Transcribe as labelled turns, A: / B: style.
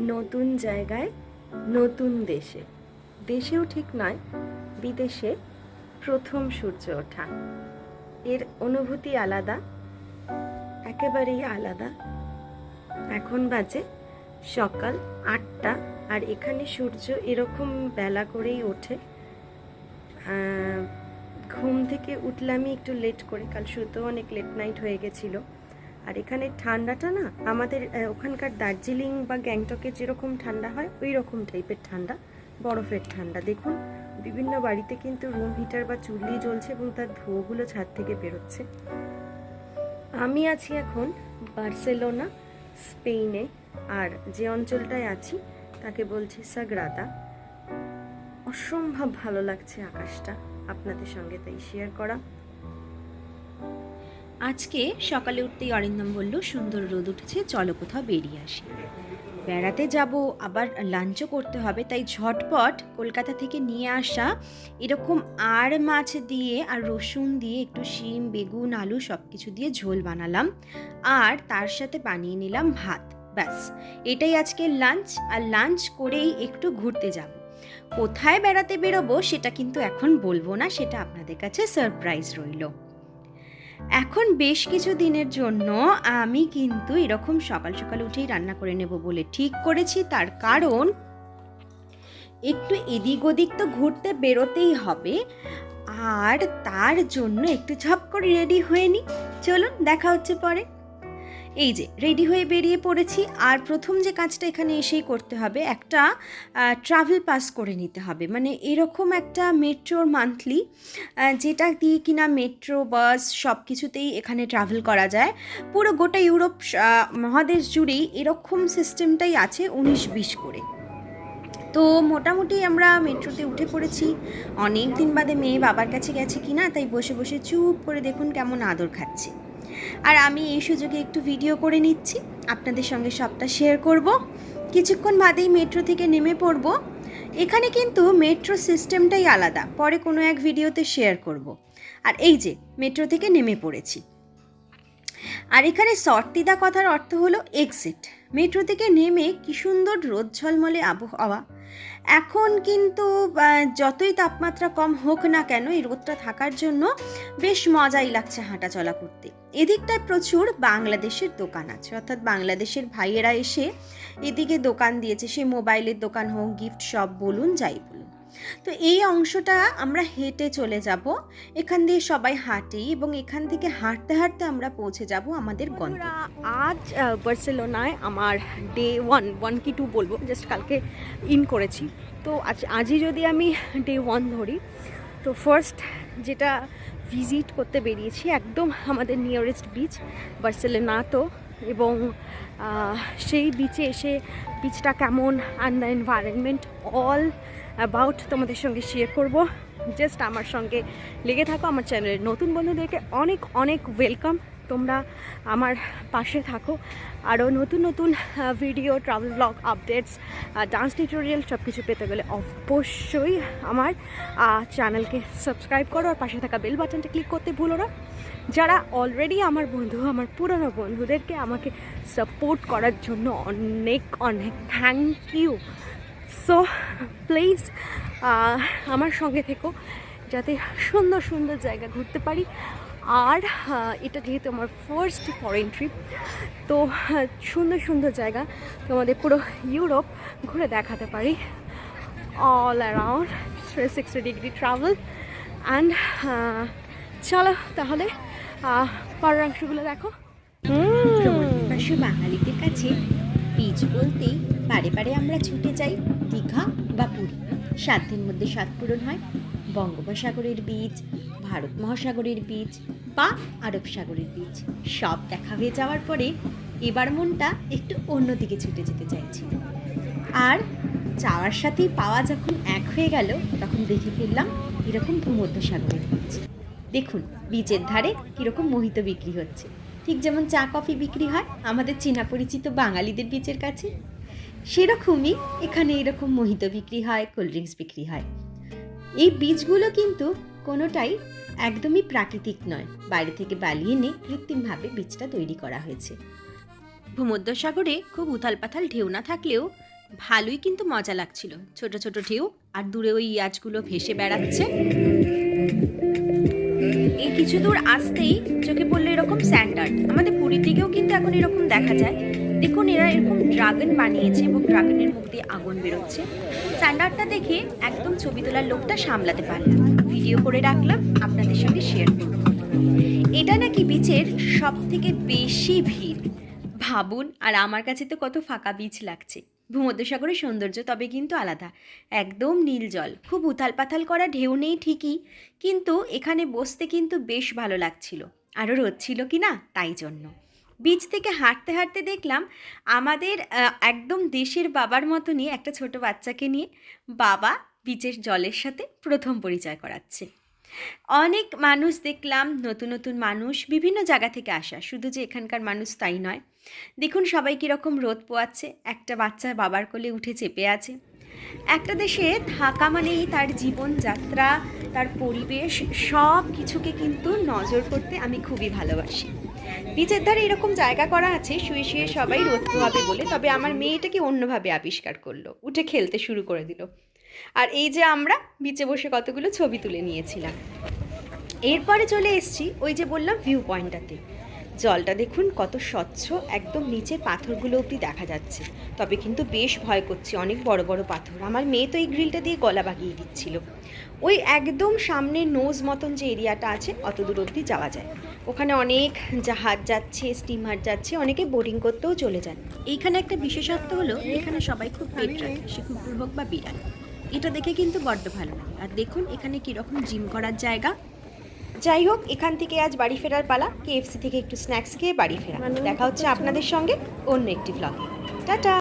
A: নতুন জায়গায়, নতুন দেশে। দেশেও ঠিক নয়, বিদেশে প্রথম সূর্য ওঠা। এর অনুভূতি আলাদা, একেবারেই আলাদা। এখন বাজে সকাল আটটা আর এখানে সূর্য এরকম বেলা করেই ওঠে। ঘুম থেকে উঠলামই একটু লেট করে, কাল শুতেও অনেক লেট নাইট হয়ে গেছিল। আর এখানে ঠান্ডাটা না আমাদের ওখানকার দার্জিলিং বা গ্যাংটকে যেরকম ঠান্ডা হয় ওই রকম টাইপের ঠান্ডা, বরফের ঠান্ডা। দেখুন, বিভিন্ন বাড়িতে কিন্তু রুম হিটার বা চুল্লি জ্বলছে এবং তার ধোঁয়াগুলো ছাদ থেকে বেরোচ্ছে। আমি আছি এখন বার্সেলোনা স্পেনে আর যে অঞ্চলটায় আছি, তাকে বলছে সাগ্রাদা অসম্ভব ভালো লাগছে আকাশটা। আপনাদের সঙ্গে তাই শেয়ার করা।
B: আজকে সকালে উঠতেই অরিন্দম বলল, সুন্দর রোদ উঠেছে, চলো কোথাও বেরিয়ে আসি। বেড়াতে যাব, আবার লাঞ্চও করতে হবে, তাই ঝটপট কলকাতা থেকে নিয়ে আসা, এরকম আর মাছ দিয়ে আর রসুন দিয়ে একটু শিম, বেগুন, আলু সব কিছু দিয়ে ঝোল বানালাম, আর তার সাথে বানিয়ে নিলাম ভাত, ব্যাস। এটাই আজকে লাঞ্চ আর লাঞ্চ করেই একটু ঘুরতে যাব। কোথায় বেড়াতে বেরোবো সেটা কিন্তু এখন বলব না, সেটা আপনাদের কাছে সারপ্রাইজ রইল। এখন বেশ কিছু দিনের জন্য আমি কিন্তু এরকম সকাল সকাল উঠেই রান্না করে নেব বলে ঠিক করেছি। তার কারণ একটু এদিক ওদিক তো ঘুরতে বেরোতেই হবে। আর তার জন্য একটু ঝপ করে রেডি হয়ে নি। চলুন দেখা হচ্ছে পরে। এই যে রেডি হয়ে বেরিয়ে পড়েছি। আর প্রথম যে কাজটা এখানে এসেই করতে হবে, একটা ট্রাভেল পাস করে নিতে হবে। মানে এরকম একটা মেট্রোর মান্থলি যেটা দিয়ে কিনা মেট্রো বাস সব কিছুতেই এখানে ট্রাভেল করা যায়। পুরো গোটা ইউরোপ মহাদেশ জুড়েই এরকম সিস্টেমটাই আছে উনিশ বিশ করে। তো মোটামুটি আমরা মেট্রোতে উঠে পড়েছি। অনেক দিন বাদে মেয়ে বাবার কাছে গেছে কিনা, তাই বসে বসে চুপ করে দেখুন কেমন আদর খাচ্ছে। আর আমি এই সুযোগে একটু ভিডিও করে নিচ্ছি। আপনাদের সঙ্গে সবটা শেয়ার করব। কিছুক্ষণ বাদেই মেট্রো থেকে নেমে পড়ব। এখানে কিন্তু মেট্রো সিস্টেমটাই আলাদা। পরে কোনো এক ভিডিওতে শেয়ার করব। আর এই যে মেট্রো থেকে নেমে পড়েছি। আর এখানে সর্তিদা কথার অর্থ হলো এক্সিট মেট্রো থেকে নেমে কি সুন্দর রোদ ঝলমলে আবহাওয়া। এখন কিন্তু যতই তাপমাত্রা কম হোক না কেন, এই রোদটা থাকার জন্য বেশ মজাই লাগছে হাঁটা চলা করতে। এদিকটায় প্রচুর বাংলাদেশের দোকান আছে। অর্থাৎ বাংলাদেশের ভাইয়েরা এসে এদিকে দোকান দিয়েছে। সে মোবাইলের দোকান হোক, গিফট শপ বলুন, যাই বলুন। তো এই অংশটা আমরা হেঁটে চলে যাব। এখান দিয়ে সবাই হাঁটি এবং এখান থেকে হাঁটতে হাঁটতে আমরা পৌঁছে যাব আমাদের গন্তব্যে।
A: আজ বার্সেলোনায় আমার ডে ওয়ান ওয়ান কি টু বলব জাস্ট কালকে ইন করেছি। তো আজ আজই যদি আমি ডে ওয়ান ধরি তো ফার্স্ট যেটা ভিজিট করতে বেরিয়েছি একদম আমাদের নিয়ারেস্ট বিচ বার্সেলোনাতো এবং সেই বিচে এসে বিচটা কেমন and the environment all about তোমাদের সঙ্গে শেয়ার করব। জাস্ট আমার সঙ্গে লেগে থাকো, আমার চ্যানেলের নতুন বন্ধুদেরকে অনেক অনেক ওয়েলকাম তোমরা আমার পাশে থাকো। আরও নতুন নতুন video travel blog updates dance tutorial সব কিছু পেতে গেলে অবশ্যই আমার চ্যানেলকে সাবস্ক্রাইব করো আর পাশে থাকা বেল বাটনটা ক্লিক করতে ভুলো না। যারা অলরেডি আমার বন্ধু, আমার পুরনো বন্ধুদেরকে আমাকে সাপোর্ট করার জন্য অনেক অনেক থ্যাংক ইউ সো প্লিজ আমার সঙ্গে থেকো যাতে সুন্দর সুন্দর জায়গা ঘুরতে পারি। আর এটা যেহেতু আমার ফার্স্ট ফরেন ট্রিপ তো, সুন্দর সুন্দর জায়গা তোমাদের পুরো ইউরোপ ঘুরে দেখাতে পারি। All around three sixty degree travel and চলো তাহলে অংশগুলো দেখো।
B: প্রবাসী বাঙালিদের কাছে বীজ বলতেই পারে পারে আমরা ছুটে যাই দীঘা বা পুরী। দিন মধ্যে সাত পূরণ হয়। বঙ্গোপসাগরের বীজ, ভারত মহাসাগরের বীজ বা আরব সাগরের বীজ। সব দেখা হয়ে যাওয়ার পরে এবার মনটা একটু অন্যদিকে ছুটে যেতে চাইছিল আর চাওয়ার সাথেই পাওয়া যখন এক হয়ে গেল, তখন দেখে ফেললাম এরকম ভূমধ্যসাগরের বীজ। দেখুন বীচের ধারে কীরকম মোহিত বিক্রি হচ্ছে। ঠিক যেমন চা, কফি বিক্রি হয়, আমাদের চেনা পরিচিত বাঙালিদের বীচের কাছে। সেরকমই এখানে এরকম মোহিত বিক্রি হয়, কোল্ড ড্রিঙ্কস বিক্রি হয়। এই বীজগুলো কিন্তু কোনোটাই একদমই প্রাকৃতিক নয়। বাইরে থেকে বালি এনে কৃত্রিমভাবে বীজটা তৈরি করা হয়েছে। ভূমধ্যসাগরে খুব উথাল পাথাল ঢেউ না থাকলেও ভালোই কিন্তু মজা লাগছিল। ছোট ছোট ঢেউ আর দূরে ওই ইয়াজগুলো ভেসে বেড়াচ্ছে। এই কিছু দূর আসতেই চোখে পড়ল এরকম স্যান্ডার্ড। আমাদের পুরীর দিকেও কিন্তু এখন এরকম দেখা যায়। দেখুন, এরা এরকম ড্রাগন বানিয়েছে এবং ড্রাগনের মুখ দিয়ে আগুন বেরোচ্ছে। স্যান্ডার্ডটা দেখে একদম ছবি তোলার লোকটা সামলাতে পারলাম। ভিডিও করে রাখলাম, আপনাদের সঙ্গে শেয়ার করব। এটা নাকি বিচের সব থেকে বেশি ভিড়। ভাবুন, আর আমার কাছে তো কত ফাঁকা বিচ লাগছে। ভূমধ্যসাগরের সৌন্দর্য তবে কিন্তু আলাদা। একদম নীল জল। খুব উথাল পাথাল করা ঢেউ নেই ঠিকই, কিন্তু এখানে বসতে কিন্তু বেশ ভালো লাগছিল। আরও রোদ ছিল কি না? তাই জন্য। বিচ থেকে হাঁটতে হাঁটতে দেখলাম, আমাদের একদম দেশের বাবার মতনই একটা ছোট বাচ্চাকে নিয়ে বাবা বিচের জলের সাথে প্রথম পরিচয় করাচ্ছে। অনেক মানুষ দেখলাম, নতুন নতুন মানুষ বিভিন্ন জায়গা থেকে আসা। শুধু যে এখানকার মানুষ তাই নয়। দেখুন সবাই কীরকম রোদ পোয়াচ্ছে। একটা বাচ্চা বাবার কোলে উঠে চেপে আছে। একটা দেশে থাকা মানেই তার জীবনযাত্রা, তার পরিবেশ, সব কিছুকে কিন্তু নজর করতে আমি খুবই ভালোবাসি। নিচের ধারে এরকম জায়গা করা আছে, শুয়ে শুয়ে সবাই রোদ পোহাবে বলে। তবে আমার মেয়েটাকে অন্যভাবে আবিষ্কার করল। উঠে খেলতে শুরু করে দিল। আর এই যে আমরা বিচে বসে কতগুলো ছবি তুলে নিয়েছিলাম। এরপরে চলে এসেছি ওই যে বললাম ভিউ পয়েন্টটাতে জলটা দেখুন কত স্বচ্ছ, একদম নিচে পাথরগুলো অবধি দেখা যাচ্ছে। তবে কিন্তু বেশ ভয় করছে অনেক বড় বড় পাথর। আমার মেয়ে তো এই গ্রিলটা দিয়ে গলা বাগিয়ে দিচ্ছিল। ওই একদম সামনে নোজ মতন যে এরিয়াটা আছে, অত দূর অবধি যাওয়া যায়। ওখানে অনেক জাহাজ যাচ্ছে স্টিমার যাচ্ছে, অনেকে বোটিং করতেও চলে যান। এইখানে একটা বিশেষত্ব হলো, এখানে সবাই খুব পেট রাখে সে কুকুর বা বিড়াল। এটা দেখে কিন্তু বড্ড ভালো লাগে। আর দেখুন এখানে কীরকম জিম করার জায়গা। যাই হোক এখান থেকে আজ বাড়ি ফেরার পালা। কেএফসি থেকে একটু স্ন্যাক্স খেয়ে বাড়ি ফেরা। দেখা হচ্ছে আপনাদের সঙ্গে অন্য একটি ব্লগে টাটা!